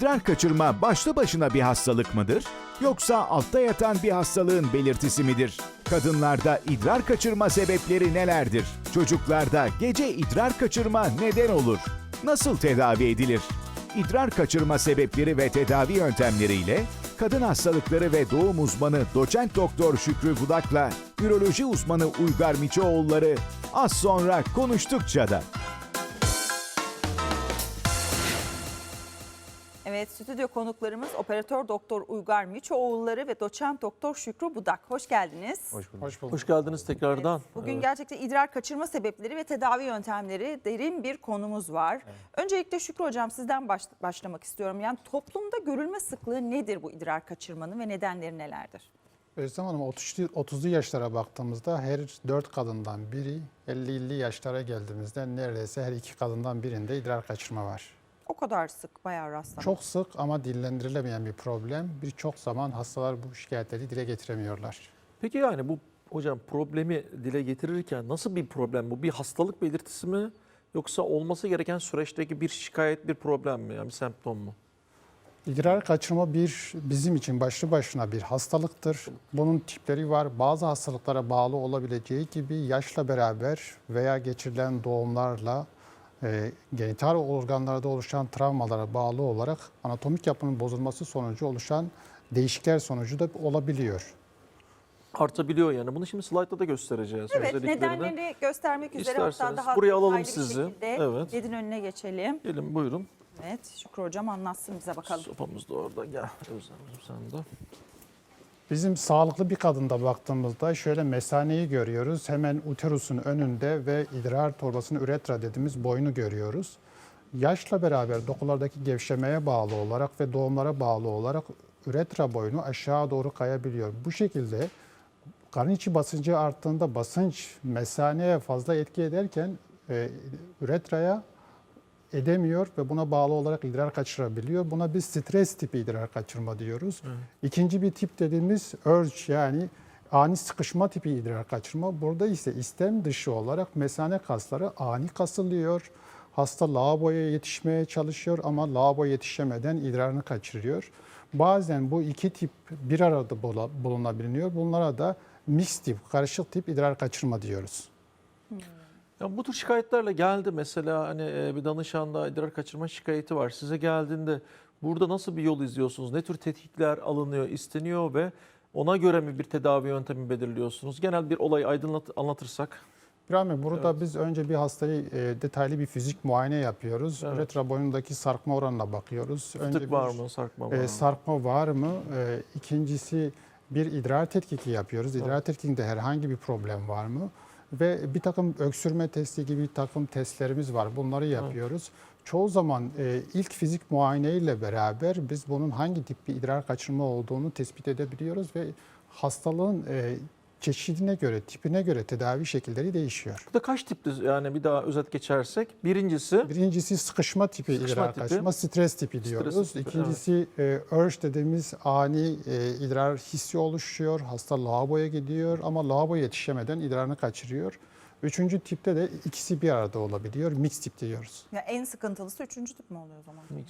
İdrar kaçırma başlı başına bir hastalık mıdır? Yoksa altta yatan bir hastalığın belirtisi midir? Kadınlarda idrar kaçırma sebepleri nelerdir? Çocuklarda gece idrar kaçırma neden olur? Nasıl tedavi edilir? İdrar kaçırma sebepleri ve tedavi yöntemleriyle kadın hastalıkları ve doğum uzmanı doçent doktor Şükrü Budak'la üroloji uzmanı Uygar Miçoğulları az sonra konuştukça da. Evet, stüdyo konuklarımız operatör doktor Uygar Miçoğulları ve doçent doktor Şükrü Budak. Hoş geldiniz. Hoş bulduk. Hoş bulduk. Hoş geldiniz tekrardan. Bugün Evet. gerçekten idrar kaçırma sebepleri ve tedavi yöntemleri derin bir konumuz var. Öncelikle Şükrü Hocam sizden baş- başlamak istiyorum. Yani toplumda görülme sıklığı nedir bu idrar kaçırmanın ve nedenleri nelerdir? Özlem Hanım 30'lu 30'lu yaşlara baktığımızda her 4 kadından biri 50-50 yaşlara geldiğimizde neredeyse her iki kadından birinde idrar kaçırma var. O kadar sık bayağı rastlanan. Çok sık ama dillendirilemeyen bir problem. Birçok zaman hastalar bu şikayetleri dile getiremiyorlar. Peki yani bu hocam problemi dile getirirken nasıl bir problem bu? Bir hastalık belirtisi mi? Yoksa olması gereken süreçteki bir şikayet, bir problem mi? Yani bir semptom mu? İdrar kaçırma bir bizim için başlı başına bir hastalıktır. Bunun tipleri var. Bazı hastalıklara bağlı olabileceği gibi yaşla beraber veya geçirilen doğumlarla e, genital organlarda oluşan travmalara bağlı olarak anatomik yapının bozulması sonucu oluşan değişiklikler sonucu da olabiliyor. Artabiliyor yani. Bunu şimdi slaytta da göstereceğiz. Evet, nedenlerini göstermek üzere hatta İsterseniz daha buraya alalım sizi. Evet. Yedin önüne geçelim. Gelin buyurun. Evet, Şükrü Hocam anlatsın bize bakalım. Sopamız da orada. Gel Özlemciğim sen de. Bizim sağlıklı bir kadında baktığımızda şöyle mesaneyi görüyoruz. Hemen uterusun önünde ve idrar torbasının üretra dediğimiz boynu görüyoruz. Yaşla beraber dokulardaki gevşemeye bağlı olarak ve doğumlara bağlı olarak üretra boynu aşağı doğru kayabiliyor. Bu şekilde karın içi basıncı arttığında basınç mesaneye fazla etki ederken e, üretraya edemiyor ve buna bağlı olarak idrar kaçırabiliyor. Buna biz stres tipi idrar kaçırma diyoruz. İkinci bir tip dediğimiz urge yani ani sıkışma tipi idrar kaçırma. Burada ise istem dışı olarak mesane kasları ani kasılıyor. Hasta lavaboya yetişmeye çalışıyor ama lavaboya yetişemeden idrarını kaçırıyor. Bazen bu iki tip bir arada bulunabiliyor. Bunlara da mix tip, karışık tip idrar kaçırma diyoruz. Ya bu tür şikayetlerle geldi mesela hani e, bir danışanda idrar kaçırma şikayeti var. Size geldiğinde burada nasıl bir yol izliyorsunuz? Ne tür tetkikler alınıyor, isteniyor ve ona göre mi bir tedavi yöntemi belirliyorsunuz? Genel bir olayı aydınlat anlatırsak. Bey, burada biz önce bir hastayı e, detaylı bir fizik muayene yapıyoruz. Evet. Üretra boyundaki sarkma oranına bakıyoruz. Önce Fıtık bir, var mı, sarkma var e, mı? sarkma var mı? E, ikincisi bir idrar tetkiki yapıyoruz. İdrar tetkikinde herhangi bir problem var mı? Ve bir takım öksürme testi gibi bir takım testlerimiz var. Bunları yapıyoruz. Çoğu zaman e, ilk fizik muayene ile beraber biz bunun hangi tip bir idrar kaçırma olduğunu tespit edebiliyoruz ve hastalığın e, çeşidine göre, tipine göre tedavi şekilleri değişiyor. Burada kaç tipti yani bir daha özet geçersek? Birincisi Birincisi sıkışma tipi Sıkışma idrar tipi. kaçırma, stres tipi diyoruz. tipi, İkincisi e, urge dediğimiz ani e, idrar hissi oluşuyor. Hasta lavaboya gidiyor ama lavaboya yetişemeden idrarını kaçırıyor. Üçüncü tipte de ikisi bir arada olabiliyor. Mix tip diyoruz. Ya en sıkıntılısı üçüncü tip mi oluyor o zaman? mix.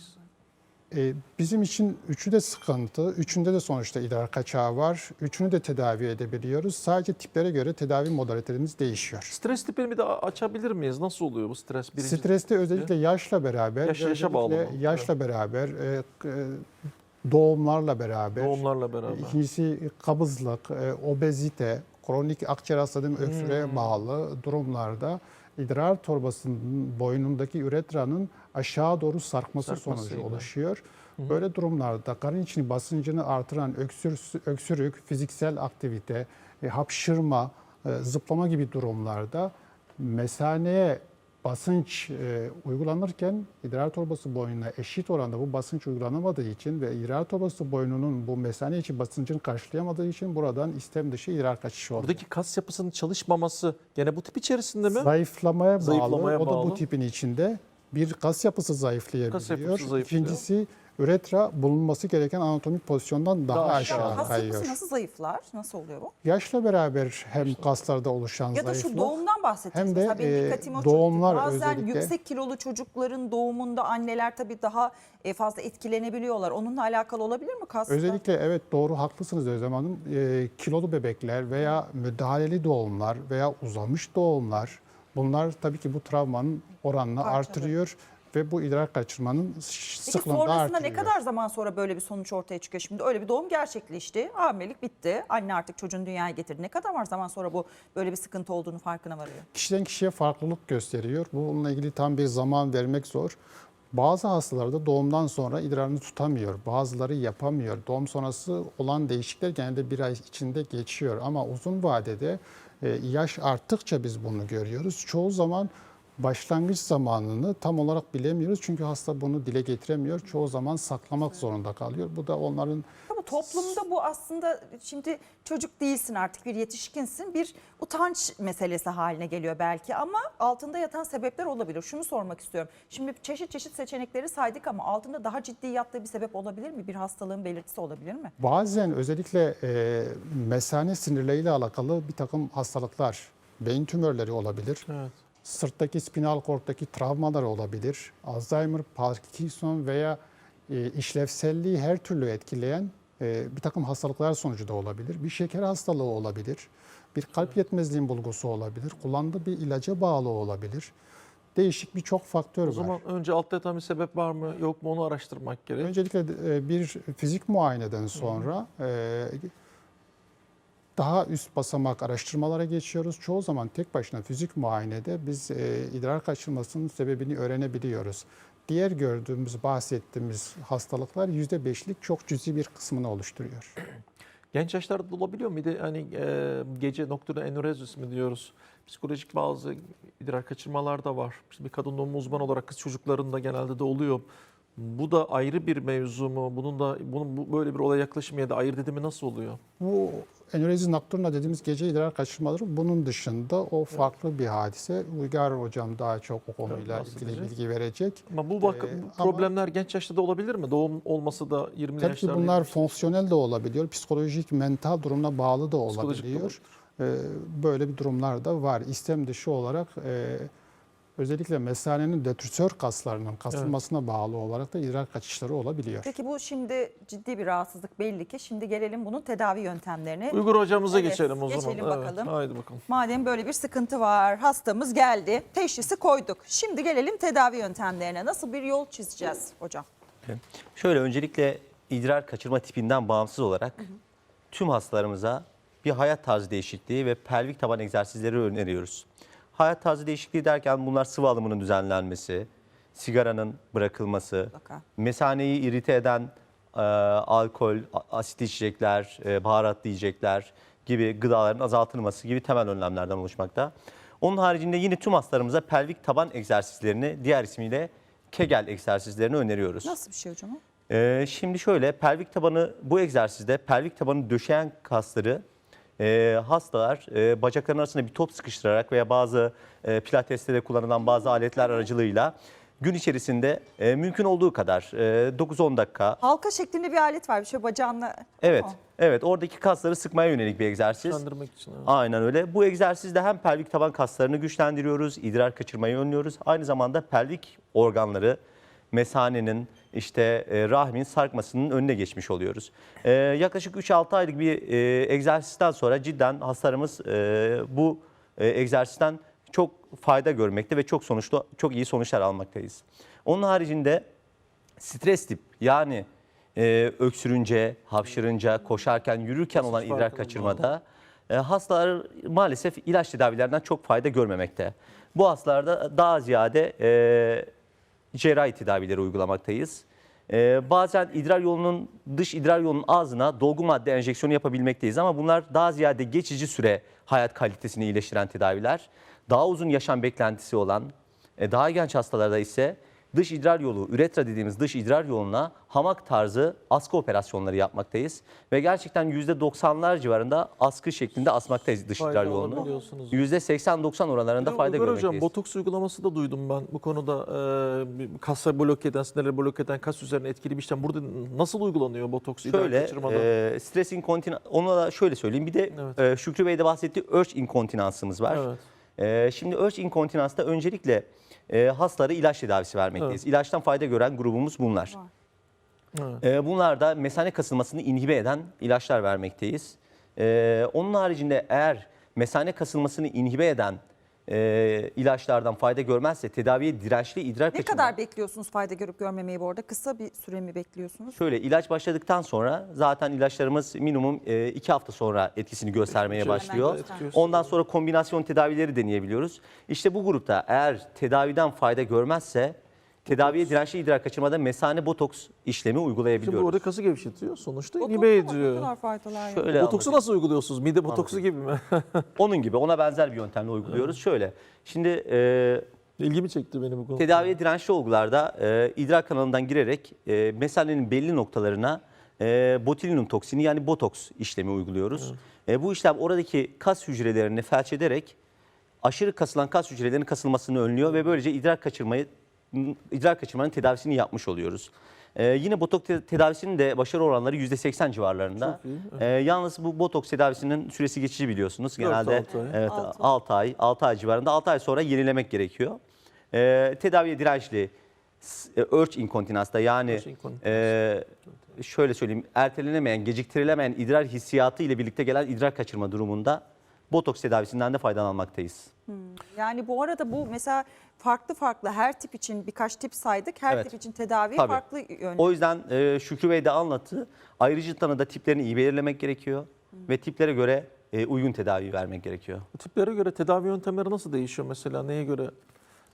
E, bizim için üçü de sıkıntı. Üçünde de sonuçta idrar kaçağı var. Üçünü de tedavi edebiliyoruz. Sadece tiplere göre tedavi modalitelerimiz değişiyor. Stres tipini bir daha açabilir miyiz? Nasıl oluyor bu stres? Birinci Streste özellikle yaşla beraber, Yaş- yaşa bağlı mı? yaşla beraber, e, e, doğumlarla beraber, doğumlarla beraber. ikincisi kabızlık, e, obezite, kronik akciğer hastalığı öksürüğe Hmm. bağlı durumlarda idrar torbasının boynundaki üretranın aşağı doğru sarkması sonucu Sarkmasıyla. oluşuyor. Böyle durumlarda karın içini basıncını artıran öksür, öksürük, fiziksel aktivite, e, hapşırma, e, zıplama gibi durumlarda mesaneye basınç e, uygulanırken idrar torbası boynuna eşit oranda bu basınç uygulanamadığı için ve idrar torbası boynunun bu mesane içi basıncını karşılayamadığı için buradan istem dışı idrar kaçışı oluyor. Buradaki kas yapısının çalışmaması gene bu tip içerisinde mi? Zayıflamaya bağlı. Zayıflamaya o da bağlı. bu tipin içinde bir kas yapısı zayıflayabiliyor. Kas yapısı zayıflıyor. İkincisi üretra bulunması gereken anatomik pozisyondan daha, Daha aşağı, aşağı. Kas kayıyor. yapısı nasıl zayıflar? Nasıl oluyor bu? Yaşla beraber hem kaslarda oluşan Ya da şu zayıflık doğumdan bahsedeceğiz. hem de, Mesela e, dikkatimi o doğumlar çekti. Bazen özellikle- yüksek kilolu çocukların doğumunda anneler tabii daha e, fazla etkilenebiliyorlar. Onunla alakalı olabilir mi kasla? Özellikle evet doğru haklısınız Özlem Hanım. Ee, kilolu bebekler veya müdahaleli doğumlar veya uzamış doğumlar bunlar tabii ki bu travmanın oranını Parçalıyor. artırıyor ve bu idrar kaçırmanın Peki sıklığını da sonrasında artırıyor. ne kadar zaman sonra böyle bir sonuç ortaya çıkıyor? Şimdi öyle bir doğum gerçekleşti. Hamilelik bitti. Anne artık çocuğunu dünyaya getirdi. Ne kadar var zaman sonra bu böyle bir sıkıntı olduğunu farkına varıyor? Kişiden kişiye farklılık gösteriyor. Bununla ilgili tam bir zaman vermek zor. Bazı hastalarda doğumdan sonra idrarını tutamıyor. Bazıları yapamıyor. Doğum sonrası olan değişiklikler genelde bir ay içinde geçiyor. Ama uzun vadede yaş arttıkça biz bunu görüyoruz. Çoğu zaman başlangıç zamanını tam olarak bilemiyoruz. Çünkü hasta bunu dile getiremiyor. Çoğu zaman saklamak zorunda kalıyor. Bu da onların Ama toplumda bu aslında şimdi çocuk değilsin artık bir yetişkinsin bir utanç meselesi haline geliyor belki ama altında yatan sebepler olabilir. Şunu sormak istiyorum. Şimdi çeşit çeşit seçenekleri saydık ama altında daha ciddi yattığı bir sebep olabilir mi? Bir hastalığın belirtisi olabilir mi? Bazen özellikle e, mesane sinirleriyle alakalı bir takım hastalıklar, beyin tümörleri olabilir. Evet. Sırttaki spinal korktaki travmalar olabilir. Alzheimer, Parkinson veya e, işlevselliği her türlü etkileyen e, bir takım hastalıklar sonucu da olabilir. Bir şeker hastalığı olabilir. Bir kalp yetmezliğin bulgusu olabilir. Kullandığı bir ilaca bağlı olabilir. Değişik birçok faktör O var. zaman önce altta yatan bir sebep var mı yok mu onu araştırmak gerek. Öncelikle e, bir fizik muayeneden sonra e, daha üst basamak araştırmalara geçiyoruz. Çoğu zaman tek başına fizik muayenede biz e, idrar kaçırmasının sebebini öğrenebiliyoruz. Diğer gördüğümüz, bahsettiğimiz hastalıklar %5'lik çok cüzi bir kısmını oluşturuyor. Genç yaşlarda da olabiliyor mu? Bir de hani e, gece noktada enurezis mi diyoruz? Psikolojik bazı idrar kaçırmalar da var. İşte bir kadın doğum uzmanı olarak kız çocuklarında genelde de oluyor. Bu da ayrı bir mevzu mu? Bunun da bunun bu, böyle bir olaya yaklaşım ya da ayırt edimi nasıl oluyor? Bu enurezis nocturna dediğimiz gece idrar kaçırmaları bunun dışında o farklı bir hadise. Uygar hocam daha çok o konuyla Evet, ilgili bilgi verecek. Ama bu, bak, Ee, bu ama- problemler genç yaşta da olabilir mi? Doğum olması da 20 Tabii ki yaşlarda. bunlar fonksiyonel de olabiliyor, psikolojik, mental durumuna bağlı da olabiliyor. Ee, Böyle bir durumlar da var. İstem dışı olarak e, özellikle mesanenin detürsör kaslarının kasılmasına bağlı olarak da idrar kaçışları olabiliyor. Peki bu şimdi ciddi bir rahatsızlık belli ki. Şimdi gelelim bunun tedavi yöntemlerine. Uygur hocamıza Evet, geçelim o zaman. geçelim Evet, bakalım. Haydi bakalım. Madem böyle bir sıkıntı var, hastamız geldi, teşhisi koyduk. Şimdi gelelim tedavi yöntemlerine. Nasıl bir yol çizeceğiz hocam? Şöyle öncelikle idrar kaçırma tipinden bağımsız olarak tüm hastalarımıza bir hayat tarzı değişikliği ve pelvik taban egzersizleri öneriyoruz. Hayat tarzı değişikliği derken bunlar sıvı alımının düzenlenmesi, sigaranın bırakılması, Mutlaka. mesaneyi irite eden e, alkol, a- asitli içecekler, e, baharatlı yiyecekler gibi gıdaların azaltılması gibi temel önlemlerden oluşmakta. Onun haricinde yine tüm hastalarımıza pelvik taban egzersizlerini diğer ismiyle Kegel egzersizlerini öneriyoruz. Nasıl bir şey hocam? Ee, şimdi şöyle pelvik tabanı bu egzersizde pelvik tabanı döşeyen kasları e, hastalar e, bacakların arasında bir top sıkıştırarak veya bazı e, pilateste de kullanılan bazı aletler aracılığıyla gün içerisinde e, mümkün olduğu kadar e, 9-10 dakika Halka şeklinde bir alet var. Bir şey bacağınla. evet O. evet oradaki kasları sıkmaya yönelik bir egzersiz. Güçlendirmek için. evet. Aynen öyle. Bu egzersizde hem pelvik taban kaslarını güçlendiriyoruz, idrar kaçırmayı önlüyoruz. Aynı zamanda pelvik organları, mesanenin, işte e, rahmin sarkmasının önüne geçmiş oluyoruz. E, yaklaşık 3-6 aylık bir e, egzersizden sonra cidden hastalarımız bu egzersizden çok fayda görmekte ve çok sonuçlu, çok iyi sonuçlar almaktayız. Onun haricinde stres tip yani e, öksürünce, hapşırınca, koşarken, yürürken olan idrar kaçırmada e, hastalar maalesef ilaç tedavilerinden çok fayda görmemekte. Bu hastalarda daha ziyade e, cerrahi tedavileri uygulamaktayız. E, bazen idrar yolunun dış idrar yolunun ağzına dolgu madde enjeksiyonu yapabilmekteyiz ama bunlar daha ziyade geçici süre hayat kalitesini iyileştiren tedaviler. Daha uzun yaşam beklentisi olan, e, daha genç hastalarda ise dış idrar yolu, üretra dediğimiz dış idrar yoluna hamak tarzı askı operasyonları yapmaktayız. Ve gerçekten %90'lar civarında askı şeklinde asmaktayız dış Fayda idrar yolunu. alabiliyorsunuz. %80-90 oranlarında de fayda Uygar görmekteyiz. Hocam botoks uygulaması da duydum ben bu konuda e, bir kası blok eden, sinirleri blok eden kas üzerine etkili bir işlem. Burada nasıl uygulanıyor botoks idrar Şöyle kaçırmada? e, stres inkontinans, onu da şöyle söyleyeyim. Bir de Evet. e, Şükrü Bey de bahsettiği örç inkontinansımız var. Evet. E, şimdi örç inkontinansta öncelikle e, hastalara ilaç tedavisi vermekteyiz. İlaçtan fayda gören grubumuz bunlar. Evet. E, bunlar da mesane kasılmasını inhibe eden ilaçlar vermekteyiz. E, onun haricinde eğer mesane kasılmasını inhibe eden e, ilaçlardan fayda görmezse tedaviye dirençli idrar Ne kadar bekliyorsunuz fayda görüp görmemeyi bu arada? Kısa bir süre mi bekliyorsunuz? Şöyle ilaç başladıktan sonra zaten ilaçlarımız minimum 2 hafta sonra etkisini göstermeye başlıyor. gösteriyor. Ondan sonra kombinasyon tedavileri deneyebiliyoruz. İşte bu grupta eğer tedaviden fayda görmezse tedaviye dirençli idrar kaçırmada mesane botoks işlemi Şimdi uygulayabiliyoruz. orada kası gevşetiyor. Sonuçta inhibe ediyor. faydalar ya. Şöyle Botoksu nasıl uyguluyorsunuz? Mide botoksu gibi mi? Onun gibi ona benzer bir yöntemle uyguluyoruz. Şöyle şimdi e, İlgimi çekti benim bu konu. tedaviye dirençli olgularda e, idrar kanalından girerek e, mesanenin belli noktalarına e, botulinum toksini yani botoks işlemi uyguluyoruz. E, bu işlem oradaki kas hücrelerini felç ederek aşırı kasılan kas hücrelerinin kasılmasını önlüyor ve böylece idrar kaçırmayı idrar kaçırmanın tedavisini yapmış oluyoruz. E, yine botoks te- tedavisinin de başarı oranları %80 civarlarında. Çok iyi, E, yalnız bu botoks tedavisinin süresi geçici biliyorsunuz. Dört, Genelde altı ay. evet Altı. 6 ay 6 ay civarında 6 ay sonra yenilemek gerekiyor. E, tedaviye dirençli s- e, örç inkontinansta yani inkontinans. e, şöyle söyleyeyim ertelenemeyen, geciktirilemeyen idrar hissiyatı ile birlikte gelen idrar kaçırma durumunda botoks tedavisinden de faydalanmaktayız. Yani bu arada bu mesela farklı farklı her tip için birkaç tip saydık. Her Evet. tip için tedavi Tabii. farklı yönde. O yüzden e, Şükrü Bey de anlattı. Ayrıca tanıda tiplerini iyi belirlemek gerekiyor ve tiplere göre e, uygun tedavi vermek gerekiyor. Bu tiplere göre tedavi yöntemleri nasıl değişiyor mesela? Neye göre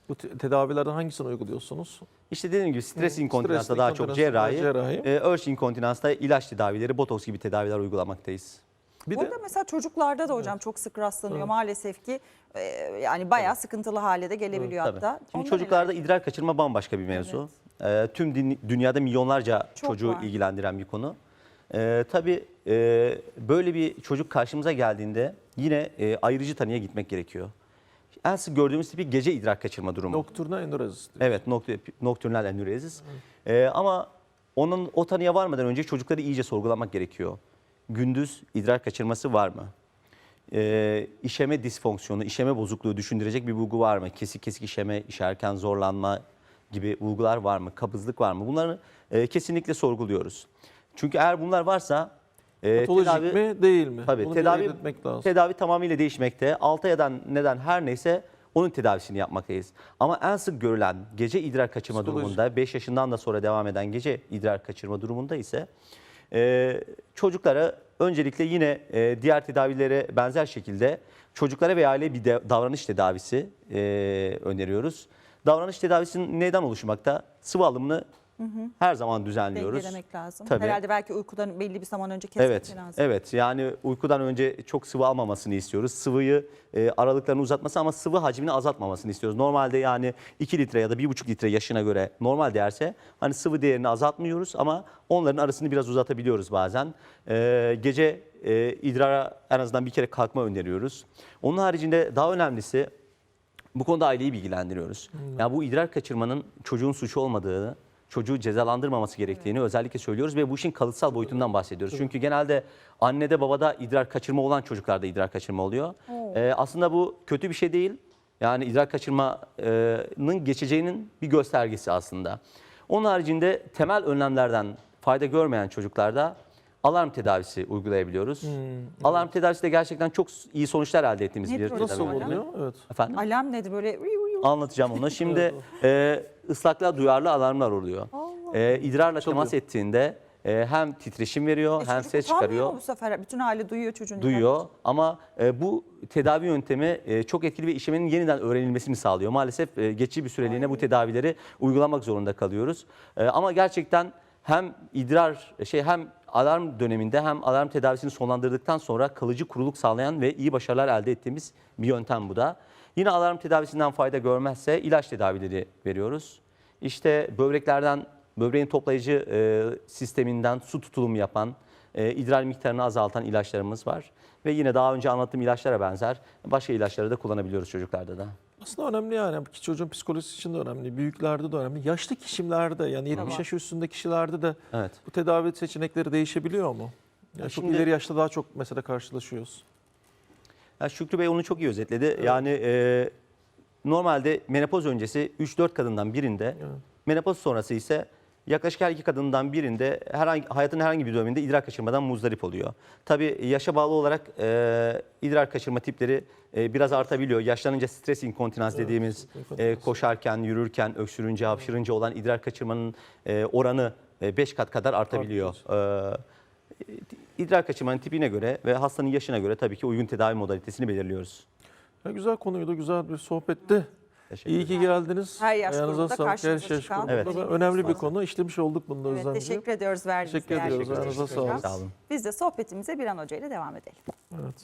bu te- tedavilerden hangisini uyguluyorsunuz? İşte dediğim gibi stres Hı, inkontinansta daha çok cerrahi, cerrahi. e, örç inkontinansta ilaç tedavileri, botoks gibi tedaviler uygulamaktayız. Bir de Burada mesela çocuklarda da hocam çok sık rastlanıyor maalesef ki e, yani bayağı sıkıntılı hale de gelebiliyor Tabii. hatta. Şimdi çocuklarda neler? idrar kaçırma bambaşka bir mevzu. Ee, tüm din- dünyada milyonlarca Çok çocuğu var. ilgilendiren bir konu. Ee, tabii e, böyle bir çocuk karşımıza geldiğinde yine e, ayrıcı tanıya gitmek gerekiyor. En sık gördüğümüz tipi gece idrar kaçırma durumu. nokturna endorezis. Evet, nokt- nokturnal enürezis. Ee, ama onun o tanıya varmadan önce çocukları iyice sorgulamak gerekiyor. Gündüz idrar kaçırması var mı? Ee, işeme disfonksiyonu, işeme bozukluğu düşündürecek bir bulgu var mı? Kesik kesik işeme, işerken zorlanma gibi bulgular var mı? Kabızlık var mı? Bunları e, kesinlikle sorguluyoruz. Çünkü eğer bunlar varsa e, Patolojik tedavi- mi değil mi? Tabii tedavi lazım. tedavi tamamıyla değişmekte. 6 aydan neden her neyse onun tedavisini yapmaktayız. Ama en sık görülen gece idrar kaçırma Psikolojik. durumunda 5 yaşından da sonra devam eden gece idrar kaçırma durumunda ise e, çocuklara öncelikle yine e, diğer tedavilere benzer şekilde çocuklara ve aileye bir davranış tedavisi e, öneriyoruz. Davranış tedavisinin neden oluşmakta? Sıvı alımını her zaman düzenliyoruz. dengelemek lazım. Tabii. Herhalde belki uykudan belli bir zaman önce kesmek Evet, lazım. evet. Yani uykudan önce çok sıvı almamasını istiyoruz. Sıvıyı e, aralıklarını uzatması ama sıvı hacmini azaltmamasını istiyoruz. Normalde yani 2 litre ya da 1,5 litre yaşına göre normal değerse hani sıvı değerini azaltmıyoruz ama onların arasını biraz uzatabiliyoruz bazen. E, gece e, idrara en azından bir kere kalkma öneriyoruz. Onun haricinde daha önemlisi bu konuda aileyi bilgilendiriyoruz. Yani bu idrar kaçırmanın çocuğun suçu olmadığını, çocuğu cezalandırmaması gerektiğini özellikle söylüyoruz ve bu işin kalıtsal boyutundan bahsediyoruz. Çünkü genelde annede babada idrar kaçırma olan çocuklarda idrar kaçırma oluyor. Ee, aslında bu kötü bir şey değil. Yani idrar kaçırmanın geçeceğinin bir göstergesi aslında. Onun haricinde temel önlemlerden fayda görmeyen çocuklarda alarm tedavisi uygulayabiliyoruz. Alarm tedavisi de gerçekten çok iyi sonuçlar elde ettiğimiz Nedir bir? Nasıl tedavi yöntemi. oluyor? Evet. Efendim? Alarm nedir böyle? Anlatacağım onu. Şimdi e, ıslaklığa duyarlı alarmlar oluyor. E, idrarla Çalıyor. temas ettiğinde e, hem titreşim veriyor E, hem çocuk ses utanmıyor çıkarıyor. mu bu sefer bütün aile duyuyor çocuğun. Duyuyor ama e, bu tedavi yöntemi e, çok etkili ve işlemenin yeniden öğrenilmesini sağlıyor. Maalesef e, geçici bir süreliğine bu tedavileri uygulamak zorunda kalıyoruz. E, ama gerçekten hem idrar şey hem alarm döneminde hem alarm tedavisini sonlandırdıktan sonra kalıcı kuruluk sağlayan ve iyi başarılar elde ettiğimiz bir yöntem bu da. Yine alarm tedavisinden fayda görmezse ilaç tedavileri veriyoruz. İşte böbreklerden, böbreğin toplayıcı e, sisteminden su tutulumu yapan, e, idrar miktarını azaltan ilaçlarımız var. Ve yine daha önce anlattığım ilaçlara benzer başka ilaçları da kullanabiliyoruz çocuklarda da. Aslında önemli yani. Çocuğun psikolojisi için de önemli. Büyüklerde de önemli. Yaşlı kişilerde yani 70 Tamam. yaş üstünde kişilerde de Evet. bu tedavi seçenekleri değişebiliyor mu? Yani çok şimdi- ileri yaşta daha çok mesela karşılaşıyoruz. Ya Şükrü Bey onu çok iyi özetledi. Yani e, normalde menopoz öncesi 3-4 kadından birinde, menopoz sonrası ise yaklaşık her iki kadından birinde herhangi, hayatın herhangi bir döneminde idrar kaçırmadan muzdarip oluyor. Tabii yaşa bağlı olarak e, idrar kaçırma tipleri e, biraz artabiliyor. Yaşlanınca stres inkontinans dediğimiz e, koşarken, yürürken, öksürünce, hapşırınca olan idrar kaçırmanın e, oranı 5 kat kadar artabiliyor. E, idrar kaçırmanın tipine göre ve hastanın yaşına göre tabii ki uygun tedavi modalitesini belirliyoruz. Ya güzel konuydu, güzel bir sohbetti. Teşekkür İyi ki geldiniz. Her yaş Ayağınıza grubunda sağlık. Her karşımıza yaş çıkan grubunda Evet. da önemli bir konu. İşlemiş olduk bunda Evet, Özlemciğim. teşekkür ediyoruz verdiğiniz Teşekkür ediyoruz. değerli Ayağınıza bilgiler için. sağlık. Sağ olun. Biz de sohbetimize bir an Hoca ile devam edelim. Evet.